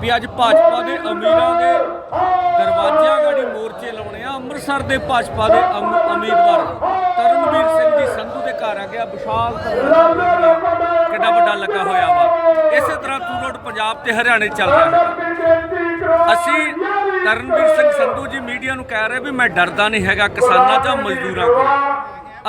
ਵੀ ਅੱਜ ਭਾਜਪਾ ਦੇ ਅਮੀਰਾਂ ਦੇ ਦਰਵਾਜ਼ਿਆਂ ਗਾੜੀ ਮੋਰਚੇ ਲਾਉਣੇ ਆ। ਅੰਮ੍ਰਿਤਸਰ ਦੇ ਭਾਜਪਾ ਦੇ ਉਮੀਦਵਾਰ ਤਰਨਵੀਰ ਸਿੰਘ ਜੀ ਸੰਧੂ ਦੇ ਘਰ ਆ ਗਿਆ। ਵਿਸ਼ਾਲ ਤਰਨਵੀਰ ਕਿੰਨਾ ਵੱਡਾ ਲੱਗਾ ਹੋਇਆ ਵਾ। ਇਸੇ ਤਰ੍ਹਾਂ ਟੂ ਰੋਡ ਪੰਜਾਬ ਤੇ ਹਰਿਆਣੇ ਚੱਲ ਰਿਹਾ ਹੈ ਅਸੀਂ ਤਰਨਵੀਰ ਸਿੰਘ ਸੰਧੂ ਜੀ ਮੀਡੀਆ ਨੂੰ ਕਹਿ ਰਹੇ ਵੀ ਮੈਂ ਡਰਦਾ ਨਹੀਂ ਹੈਗਾ ਕਿਸਾਨਾਂ ਜਾਂ ਮਜ਼ਦੂਰਾਂ ਕੋਲ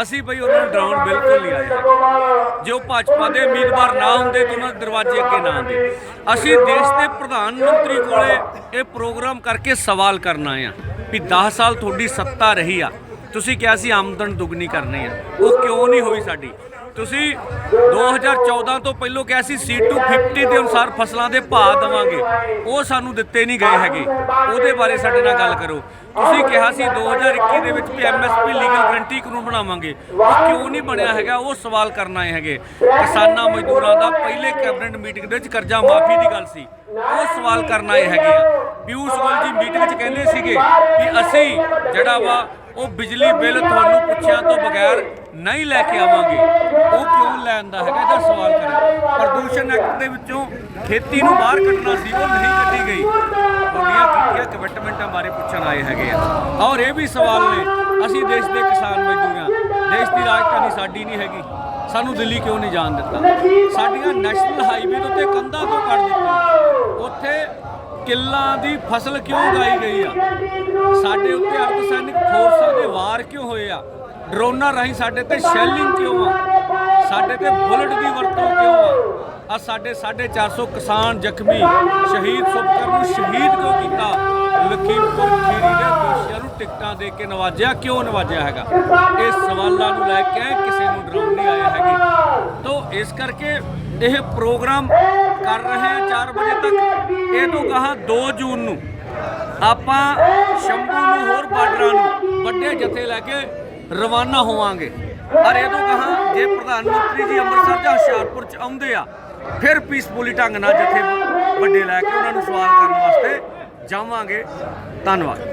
ਅਸੀਂ ਬਈ ਉਹਨਾਂ ਨੂੰ ਡਰਾਉਣ ਬਿਲਕੁਲ ਨਹੀਂ ਆਏ। ਹੈਗੇ। ਜੇ ਉਹ ਭਾਜਪਾ ਦੇ ਉਮੀਦਵਾਰ ਨਾ ਹੁੰਦੇ ਤਾਂ ਉਹਨਾਂ ਦੇ ਦਰਵਾਜ਼ੇ ਅੱਗੇ ਨਾ ਆਉਂਦੇ। ਅਸੀਂ ਦੇਸ਼ ਦੇ ਪ੍ਰਧਾਨ ਮੰਤਰੀ ਕੋਲੇ ਇਹ ਪ੍ਰੋਗਰਾਮ ਕਰਕੇ ਸਵਾਲ ਕਰਨਾ ਆ ਵੀ 10 ਸਾਲ ਤੁਹਾਡੀ ਸੱਤਾ ਰਹੀ ਆ। ਤੁਸੀਂ ਕਿਹਾ ਸੀ ਆਮਦਨ ਦੁੱਗਣੀ ਕਰਨੀ ਆ। ਉਹ ਕਿਉਂ ਨਹੀਂ ਹੋਈ ਸਾਡੀ? ਤੁਸੀਂ 2014 ਤੋਂ ਪਹਿਲਾਂ ਕਿਹਾ ਸੀ C250 ਦੇ ਅਨੁਸਾਰ ਫਸਲਾਂ ਦੇ ਭਾਅ ਦੇਵਾਂਗੇ। ਉਹ ਸਾਨੂੰ ਦਿੱਤੇ ਨਹੀਂ ਗਏ ਹੈਗੇ। ਉਹਦੇ ਬਾਰੇ ਸਾਡੇ ਨਾਲ ਗੱਲ ਕਰੋ। ਤੁਸੀਂ ਕਿਹਾ ਸੀ 2021 ਦੇ ਵਿੱਚ ਵੀ ਐਮਐਸਪੀ ਲੀਗਲ ਗਰੰਟੀ ਕਾਨੂੰਨ ਬਣਾਵਾਂਗੇ। ਉਹ ਕਿਉਂ ਨਹੀਂ ਬਣਿਆ ਹੈਗਾ? ਉਹ ਸਵਾਲ ਕਰਨਾ ਆਏ ਹੈਗੇ। ਕਿਸਾਨਾਂ ਮਜ਼ਦੂਰਾਂ ਦਾ ਪਹਿਲੇ ਕੈਬਨਿਟ ਮੀਟਿੰਗ ਦੇ ਵਿੱਚ ਕਰਜ਼ਾ ਮਾਫੀ ਦੀ ਗੱਲ ਸੀ। ਉਹ ਸਵਾਲ ਕਰਨਾ ਆਏ ਹੈਗੇ ਆ। ਪਿਊਸ਼ ਗੋਇਲ ਜੀ ਮੀਟਿੰਗ 'ਚ ਕਹਿੰਦੇ ਸੀਗੇ ਕਿ ਅਸੀਂ ਜਿਹੜਾ ਵਾ ਉਹ ਬਿਜਲੀ ਬਿੱਲ ਤੁਹਾਨੂੰ ਪੁੱਛਿਆ ਤੋਂ ਬਗੈਰ ਨਹੀਂ ਲੈ ਕੇ ਆਵਾਂਗੇ। ਉਹ ਕਿਉਂ ਲੈਣ ਦਾ ਹੈਗਾ? ਇਹਦਾ ਸਵਾਲ ਕਰੇ। ਪ੍ਰਦੂਸ਼ਣ ਐਕਟ ਦੇ ਵਿੱਚੋਂ ਖੇਤੀ ਨੂੰ ਬਾਹਰ ਕੱਢਣਾ ਸੀ, ਉਹ ਨਹੀਂ ਕੱਢੀ ਗਈ। ਤੁਹਾਡੀਆਂ ਕੀਤੀਆਂ ਕਮਿਟਮੈਂਟਾਂ ਬਾਰੇ ਪੁੱਛਣ ਆਏ ਹੈਗੇ ਆ। ਔਰ ਇਹ ਵੀ ਸਵਾਲ ਨੇ, ਅਸੀਂ ਦੇਸ਼ ਦੇ ਕਿਸਾਨ ਮਜ਼ਦੂਰ ਹਾਂ। ਦੇਸ਼ ਦੀ ਰਾਜਧਾਨੀ ਸਾਡੀ ਨਹੀਂ ਹੈਗੀ। ਸਾਨੂੰ ਦਿੱਲੀ ਕਿਉਂ ਨਹੀਂ ਜਾਣ ਦਿੱਤਾ? ਸਾਡੀਆਂ ਨੈਸ਼ਨਲ ਹਾਈਵੇ ਦੇ ਉੱਤੇ ਕੰਧਾਂ ਕਿਉਂ ਕੱਢ ਦਿੱਤੀਆਂ ਕਿੱਲਾਂ ਦੀ ਫਸਲ ਕਿਉਂ ਉਗਾਈ ਗਈ ਆ? ਸਾਡੇ ਉੱਤੇ ਅਰਧਸੈਨਿਕ ਫੋਰਸਾਂ ਦੇ ਵਾਰ ਕਿਉਂ ਹੋਏ ਆ? ਡਰੋਨਾਂ ਰਾਹੀਂ ਸਾਡੇ ਤੇ ਸ਼ੈਲਿੰਗ ਕਿਉਂ ਆ? ਸਾਡੇ ਤੇ ਬੁਲਟ ਦੀ ਵਰਤੋਂ ਕਿਉਂ ਆ? ਆ ਸਾਡੇ 450 ਕਿਸਾਨ ਜ਼ਖਮੀ ਸ਼ਹੀਦ ਸੁਖਕਰ ਨੂੰ ਸ਼ਹੀਦ ਕਿਉਂ ਕੀਤਾ ਲਖੀਮਪੁਰ ਖੀਰੀ ਦੇ ਦੋਸ਼ੀਆਂ ਨੂੰ ਟਿਕਟਾਂ ਦੇ ਕੇ ਨਵਾਜਿਆ, ਕਿਉਂ ਨਵਾਜਿਆ ਹੈਗਾ? ਇਹ ਸਵਾਲਾਂ ਨੂੰ ਲੈ ਕੇ ਕਿਸੇ ਨੂੰ ਡਰਾਉਣ ਨਹੀਂ ਆਏ ਹੈਗੇ। ਤੋਂ ਇਸ ਕਰਕੇ ਇਹ ਪ੍ਰੋਗਰਾਮ ਕਰ ਰਹੇ ਆ 4 ਵਜੇ ਤੱਕ। ਇਹ ਤੋਂ ਕਹਾ 2 ਜੂਨ ਨੂੰ। ਆਪਾਂ ਸ਼ੰਭੂ ਨੂੰ ਹੋਰ ਬਾਰਡਰਾਂ ਨੂੰ ਵੱਡੇ ਜਥੇ ਲੈ ਕੇ ਰਵਾਨਾ ਹੋਵਾਂਗੇ। ਔਰ ਇਹ ਤੋਂ ਕਹਾ ਜੇ ਪ੍ਰਧਾਨ ਮੰਤਰੀ ਜੀ ਅੰਮ੍ਰਿਤਸਰ ਜਾਂ ਹੁਸ਼ਿਆਰਪੁਰ ਚ ਆਉਂਦੇ ਆ, ਫਿਰ ਪੀਸਫੁਲੀ ਢੰਗ ਨਾਲ ਜਥੇ ਵੱਡੇ ਲੈ ਕੇ ਉਹਨਾਂ ਨੂੰ ਸਵਾਲ ਕਰਨ ਵਾਸਤੇ ਜਾਵਾਂਗੇ। ਧੰਨਵਾਦ।